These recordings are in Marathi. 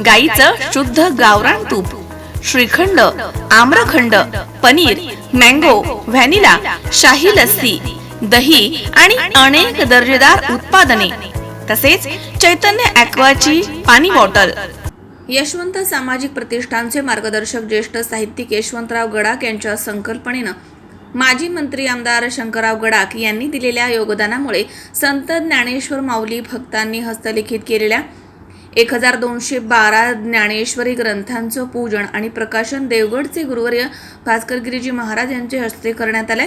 गाईचं शुद्ध गावरान तूप श्रीखंड आम्रखंड पनीर मँगो व्हॅनिला शाही लस्सी दही आणि अनेक दर्जेदार उत्पादने. तसेच चैतन्य ॲक्वाची पाणी बॉटल. यशवंत सामाजिक प्रतिष्ठानचे मार्गदर्शक ज्येष्ठ साहित्यिक यशवंतराव गडाख यांच्या संकल्पनेनं माजी मंत्री आमदार शंकरराव गडाख यांनी दिलेल्या योगदानामुळे संत ज्ञानेश्वर माऊली भक्तांनी हस्तलिखित केलेल्या एक हजार दोनशे बारा ज्ञानेश्वरी ग्रंथांचं पूजन आणि प्रकाशन देवगडचे गुरुवर्य भास्कर गिरीजी महाराज यांचे हस्ते करण्यात आले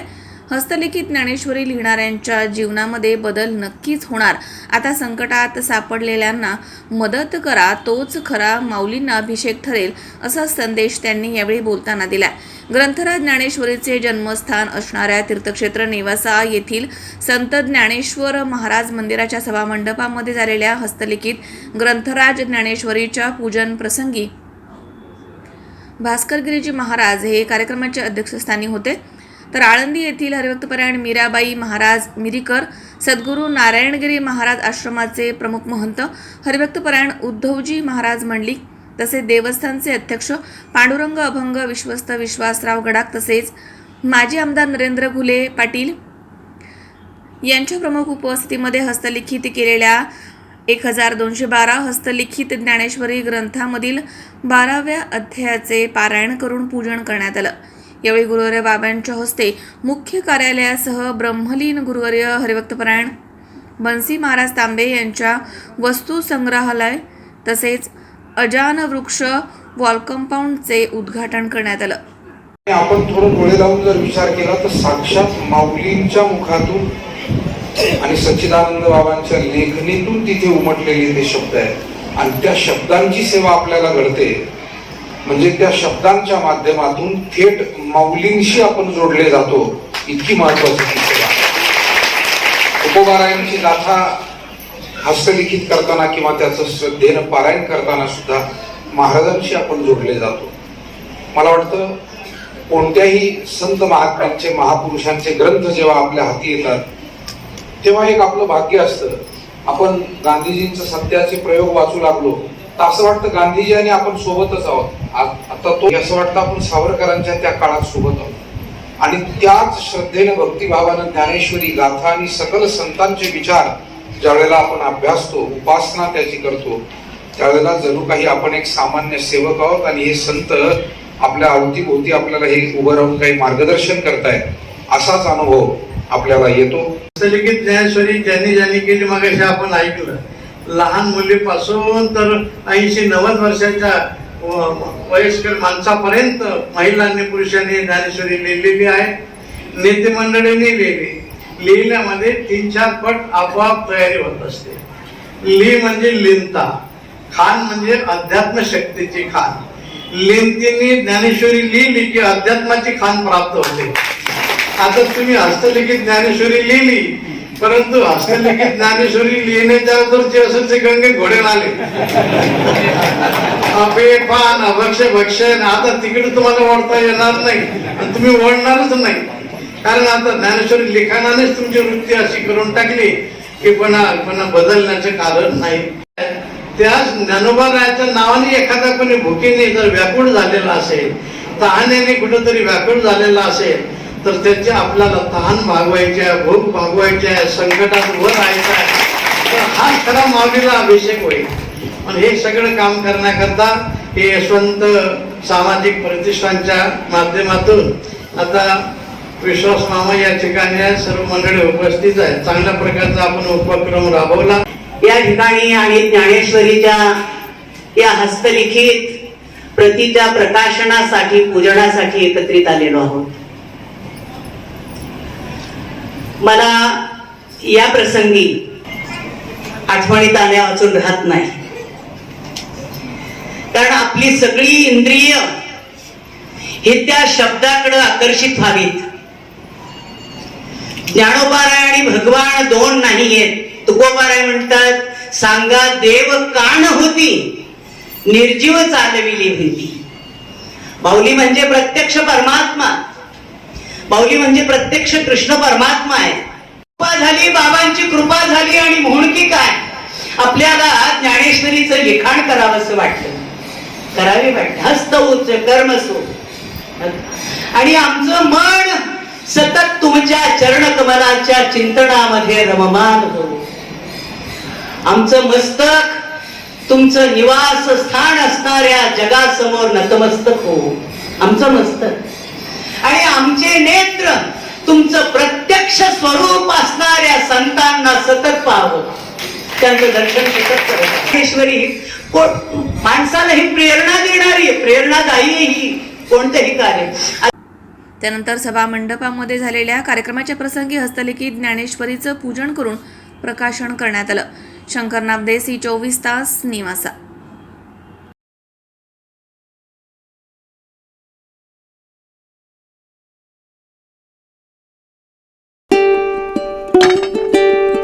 हस्तलिखित ज्ञानेश्वरी लिहिणाऱ्यांच्या जीवनामध्ये बदल नक्कीच होणार. आता संकटात सापडलेल्यांना मदत करा तोच खरा माऊलींना अभिषेक ठरेल असा संदेश त्यांनी यावेळी बोलताना दिला ग्रंथराज ज्ञानेश्वरीचे जन्मस्थान असणाऱ्या तीर्थक्षेत्र नेवासा येथील संत ज्ञानेश्वर महाराज मंदिराच्या सभामंडपामध्ये झालेल्या हस्तलिखित ग्रंथराज ज्ञानेश्वरीच्या पूजन प्रसंगी भास्करगिरीजी महाराज हे कार्यक्रमाचे अध्यक्षस्थानी होते. तर आळंदी येथील हरिभक्तपरायण मीराबाई महाराज मिरीकर सद्गुरू नारायणगिरी महाराज आश्रमाचे प्रमुख महंत हरिभक्तपरायण उद्धवजी महाराज मंडलिक तसेच देवस्थानचे अध्यक्ष पांडुरंग अभंग विश्वस्त विश्वासराव गडाख तसेच माजी आमदार नरेंद्र घुले पाटील यांच्या प्रमुख उपस्थितीमध्ये हस्तलिखित केलेल्या एक हजार दोनशे बारा हस्तलिखित ज्ञानेश्वरी ग्रंथामधील बाराव्या अध्यायाचे पारायण करून पूजन करण्यात आलं. यावेळी गुरुवर्य बाबांच्या हस्ते मुख्य कार्यालयासह ब्रह्मलीन गुरुवर्य हरिभक्तपरायण बन्सी महाराज तांबे यांच्या वस्तू संग्रहालय तसेच अजान वृक्ष वॉल कंपाऊंडचे उद्घाटन करण्यात आलं. आपण थोडं डोळे लावून जर विचार केला तर साक्षात माऊलींच्या मुखातून आणि सच्चिदानंद बाबांच्या लेखणीतून तिथे उमटलेले ते शब्द आहेत. आणि त्या शब्दांची सेवा आपल्याला घडते. म्हणजे त्या शब्दांच्या माध्यमातून थेट माऊलींशी आपण जोडले जातो इतकी महत्वाची ती गाथा हस्तलिखित करताना किंवा त्याचं श्रद्धेनं पारायण करताना सुद्धा महाराजांशी आपण जोडले जातो. मला वाटतं कोणत्याही संत महात्म्यांचे महापुरुषांचे ग्रंथ जेव्हा आपल्या हाती येतात तेव्हा एक आपलं भाग्य असतं. आपण गांधीजींचं सत्याचे प्रयोग वाचू लागलो तर असं वाटतं गांधीजी आणि आपण सोबतच आहोत. आता तो असं वाटतं आपण सावरकरांच्या त्या काळात सोबत आहोत. आणि त्याच श्रद्धेनं भक्तिभावानं ज्ञानेश्वरी गाथा आणि सकल संतांचे विचार ज्या वेळेला आपण अभ्यासतो उपासना त्याची करतो त्यावेळेला जणू काही आपण एक सामान्य सेवक आहोत आणि हे संत आपल्या अवतीभोवती आपल्याला हे उभं राहून काही मार्गदर्शन करतायत असाच अनुभव आपल्याला येतो. ज्ञानेश्वरी ज्यांनी ज्यांनी केली मग आपण ऐकलं. लहान मुलीपासून तर ऐंशी नव्वद वर्षाच्या वयस्कर माणसापर्यंत महिलांनी पुरुषांनी ज्ञानेश्वरी लिहिलेली आहे. नेते मंडळींनी लिहिली लिहिण्यामध्ये तीन चार पट आपोआप तयारी होत असते. ली म्हणजे लिंता. खान म्हणजे अध्यात्म शक्तीची खान. लिंतीने ज्ञानेश्वरी लिहिली की अध्यात्माची खान प्राप्त होते. आता तुम्ही हस्तलिखित ज्ञानेश्वरी लिहिली परंतु हस्तलिखित ज्ञानेश्वरी लिहिण्याच्या अगोदरचे असेल ते गंगे घोडे आले. अपेट पान अभक्ष भक्षण आता तिकडे तुम्हाला ओढता येणार नाही आणि तुम्ही ओढणारच नाही. कारण आता ज्ञानेश्वरी लिखाणानेच तुमची वृत्ती अशी करून टाकली की पण पण बदलण्याचं कारण नाही. त्याच ज्ञानोबारायाच्या नावाने एखादा कोणी भुकेने जर व्याकुळ झालेला असेल तहाण्याने कुठंतरी व्याकुळ झालेला असेल तर त्याचे आपल्याला तहान भागवायच्या भूक भागवायच्या आहे संकटात वर राहायचं आहे. तर हा खरा माऊलीला अभिषेक होईल. पण हे सगळं काम करण्याकरता हे यशवंत सामाजिक प्रतिष्ठानच्या माध्यमातून आता विश्वास मामा या ठिकाणी सर्व मंडळी उपस्थित आहेत. चांगल्या प्रकारचा आपण उपक्रम राबवला. या ठिकाणी आणि ज्ञानेश्वरीच्या या हस्तलिखित प्रतीच्या प्रकाशनासाठी पूजनासाठी एकत्रित आलेलो आहोत. मला या प्रसंगी आठवणीत आल्या वाचून राहत नाही. कारण आपली सगळी इंद्रिय हे त्या शब्दाकडे आकर्षित व्हावीत. ज्ञानोबाराय आणि भगवान दोन नाहीयेत तुकोबाराय म्हणतात सांगा देव कान होती निर्जीव चालविली होती. बाहुली म्हणजे प्रत्यक्ष परमात्मा. बाहुली म्हणजे प्रत्यक्ष कृष्ण परमात्मा आहे. कृपा झाली बाबांची कृपा झाली आणि म्हणून की काय? आपल्याला ज्ञानेश्वरीचं लिखाण करावंसं वाटलं. करावे वाटलं. हस्त उच्च कर्मसो आणि आमचं मन सतत तुमच्या चरणकमलाच्या चिंतनामध्ये रममान हो आमचं मस्तक तुमचं निवास स्थान असणाऱ्या जगासमोर नतमस्तक हो आमचं मस्तक. आणि आमचे नेत्र तुमचं प्रत्यक्ष स्वरूप असणाऱ्या संतांना सतत पाहावं. त्यांचं दर्शन सतत करत माणसाला ही प्रेरणा देणारी प्रेरणादायी ही. कोणतंही कार्य. त्यानंतर सभा मंडपामध्ये झालेल्या कार्यक्रमाच्या प्रसंगी हस्तलिखित ज्ञानेश्वरीचं पूजन करून प्रकाशन करण्यात आलं. शंकर नामदे सी चोवीस तास निवासा.